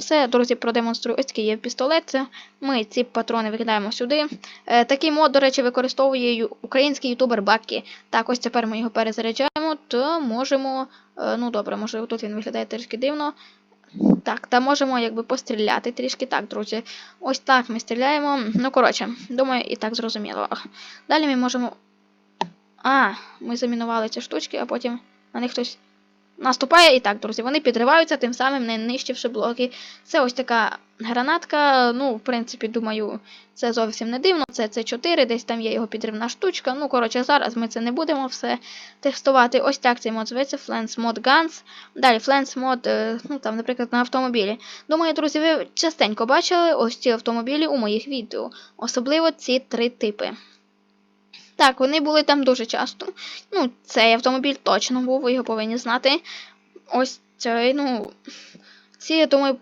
все, друзі, продемонструю. Ось такий є пістолет. Ми ці патрони викидаємо сюди. Е, такий мод, до речі, використовує український ютубер Бакі. Так, ось тепер ми його перезаряджаємо, то можемо. е, ну добре, може тут він виглядає трішки дивно. Так, та можемо якби постріляти трішки. Так, друзі. Ось так ми стріляємо. Ну, коротше, думаю, і так зрозуміло. Далі ми можемо. А, ми замінували ці штучки, а потім на них хтось наступає. І так, друзі, вони підриваються, тим самим не нищивши блоки. Це ось така гранатка. Ну, в принципі, думаю, це зовсім не дивно. Це С4, десь там є його підривна штучка. Ну, коротше, зараз ми це не будемо все тестувати. Ось так цей мод зветься Flens Mod Guns. Далі Flens Mod, е, ну там, наприклад, на автомобілі. Думаю, друзі, ви частенько бачили ось ці автомобілі у моїх відео. Особливо ці три типи. Так, вони були там дуже часто. Ну, цей автомобіль точно був, ви його повинні знати. Ось цей, ну. Ці, я думаю,